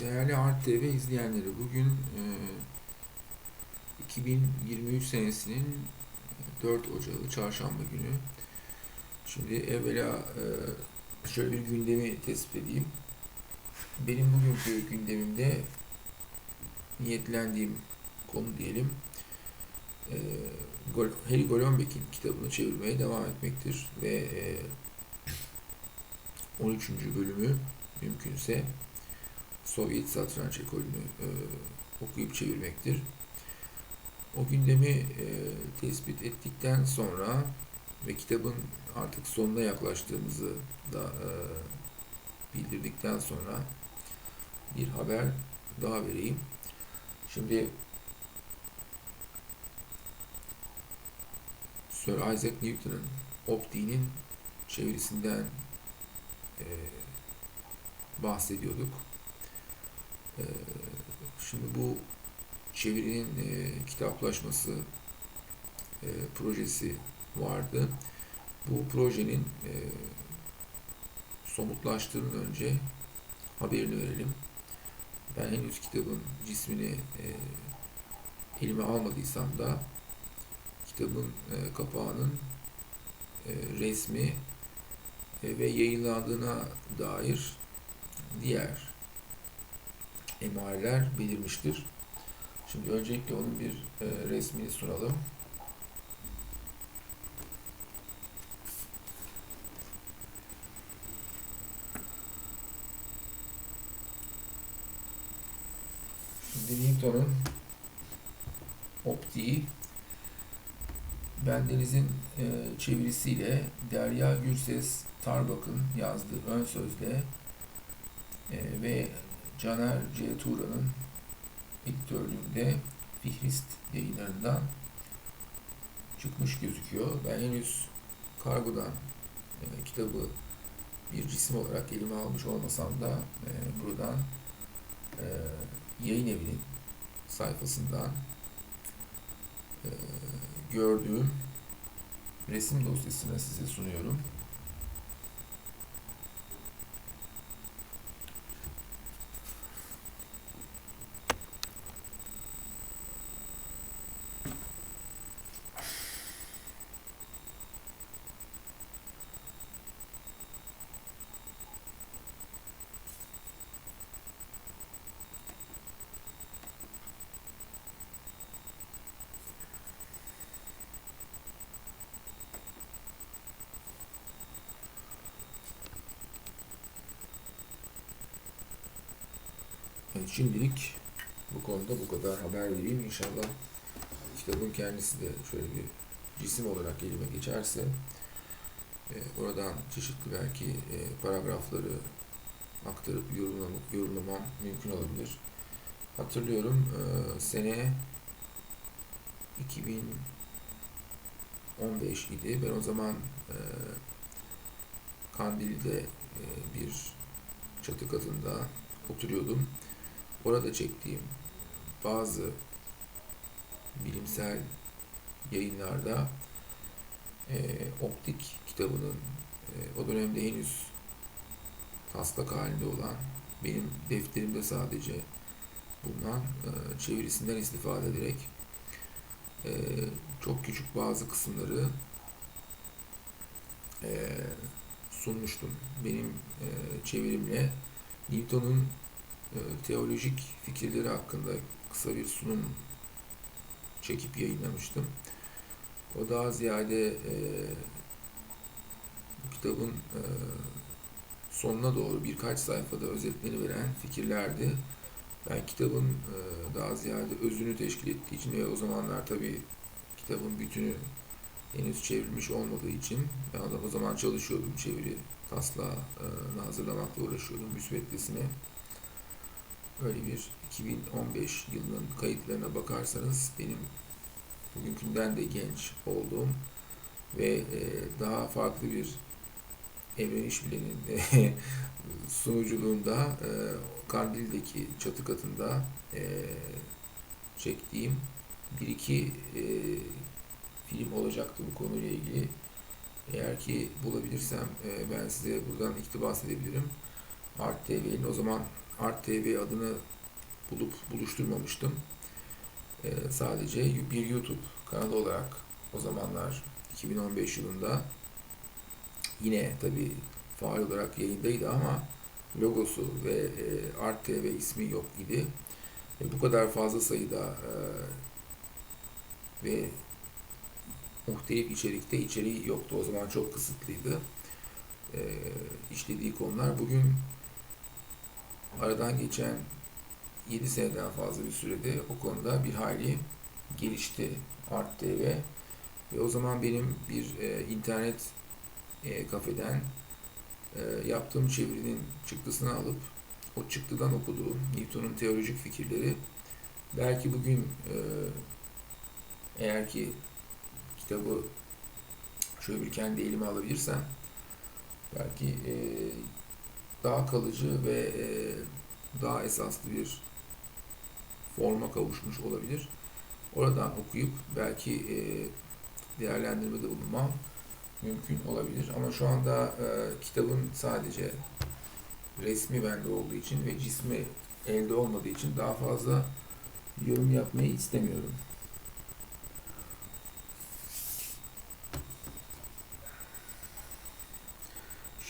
Değerli Art TV izleyenleri, bugün e, 2023 senesinin 4 Ocağı Çarşamba günü. Şimdi evvela e, şöyle bir gündemi tespit edeyim. Benim bugünkü gündemimde niyetlendiğim konu diyelim, e, Harry Golombek'in kitabını çevirmeye devam etmektir ve e, 13. bölümü mümkünse Sovyet satranç ekolünü e, okuyup çevirmektir. O gündemi e, tespit ettikten sonra ve kitabın artık sonuna yaklaştığımızı da e, bildirdikten sonra bir haber daha vereyim. Şimdi Sir Isaac Newton'ın optiğinin çevirisinden e, bahsediyorduk. Şimdi bu çevirinin e, kitaplaşması e, projesi vardı. Bu projenin e, somutlaştığından önce haberini verelim. Ben henüz kitabın cismini e, elime almadıysam da kitabın e, kapağının e, resmi e, ve yayınlandığına dair diğer emareler belirmiştir. Şimdi öncelikle onun bir e, resmini sunalım. Şimdi Newton'un optiği Bendeniz'in e, çevirisiyle Derya Gürses Tarbak'ın yazdığı ön sözle e, ve Caner C. Tuğra'nın editörlüğünde Fihrist yayınlarından çıkmış gözüküyor. Ben henüz kargodan e, kitabı bir cisim olarak elime almış olmasam da e, buradan e, yayın evinin sayfasından e, gördüğüm resim dosyasını size sunuyorum. Şimdilik bu konuda bu kadar haber vereyim. İnşallah kitabın kendisi de şöyle bir cisim olarak elime geçerse e, oradan çeşitli belki e, paragrafları aktarıp yorumlamam, yorumlamam mümkün olabilir. Hatırlıyorum e, sene 2015 idi. Ben o zaman Kandil'de bir çatı katında oturuyordum. Orada çektiğim bazı bilimsel yayınlarda e, optik kitabının e, o dönemde henüz taslak halinde olan benim defterimde sadece bulunan e, çevirisinden istifade ederek e, çok küçük bazı kısımları e, sunmuştum. Benim e, çevirimle Newton'un teolojik fikirleri hakkında kısa bir sunum çekip yayınlamıştım. O daha ziyade e, bu kitabın e, sonuna doğru birkaç sayfada özetlerini veren fikirlerdi. Ben kitabın e, daha ziyade özünü teşkil ettiği için ve o zamanlar tabii kitabın bütünü henüz çevrilmiş olmadığı için ben o zaman çalışıyordum çeviri taslağı e, hazırlamakla uğraşıyordum müsveddesine. Öyle bir 2015 yılının kayıtlarına bakarsanız benim bugünkünden de genç olduğum ve e, daha farklı bir Emre İşbilen'in e, sunuculuğunda e, Kandil'deki çatı katında e, çektiğim bir iki film olacaktı bu konuyla ilgili. Eğer ki bulabilirsem ben size buradan iktibas edebilirim. Art TV'nin. O zaman Art TV adını bulup buluşturmamıştım. Ee, sadece bir YouTube kanalı olarak o zamanlar 2015 yılında yine tabi faal olarak yayındaydı ama logosu ve e, Art TV ismi yok idi. E, bu kadar fazla sayıda e, ve muhtelif içerikte içeriği yoktu. O zaman çok kısıtlıydı. E, işlediği konular. Bugün aradan geçen 7 seneden fazla bir sürede o konuda bir hayli gelişti Art TV. Ve o zaman benim bir e, internet e, kafeden e, yaptığım çevirinin çıktısını alıp o çıktıdan okuduğum Newton'un teolojik fikirleri belki bugün e, eğer ki kitabı şöyle bir kendi elime alabilirsem belki e, daha kalıcı ve e, daha esaslı bir forma kavuşmuş olabilir. Oradan okuyup belki e, değerlendirmede bulunmam mümkün olabilir. Ama şu anda e, kitabın sadece resmi bende olduğu için ve cismi elde olmadığı için daha fazla yorum yapmayı istemiyorum.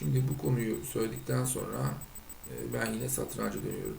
Şimdi bu konuyu söyledikten sonra e, ben yine satranca dönüyorum.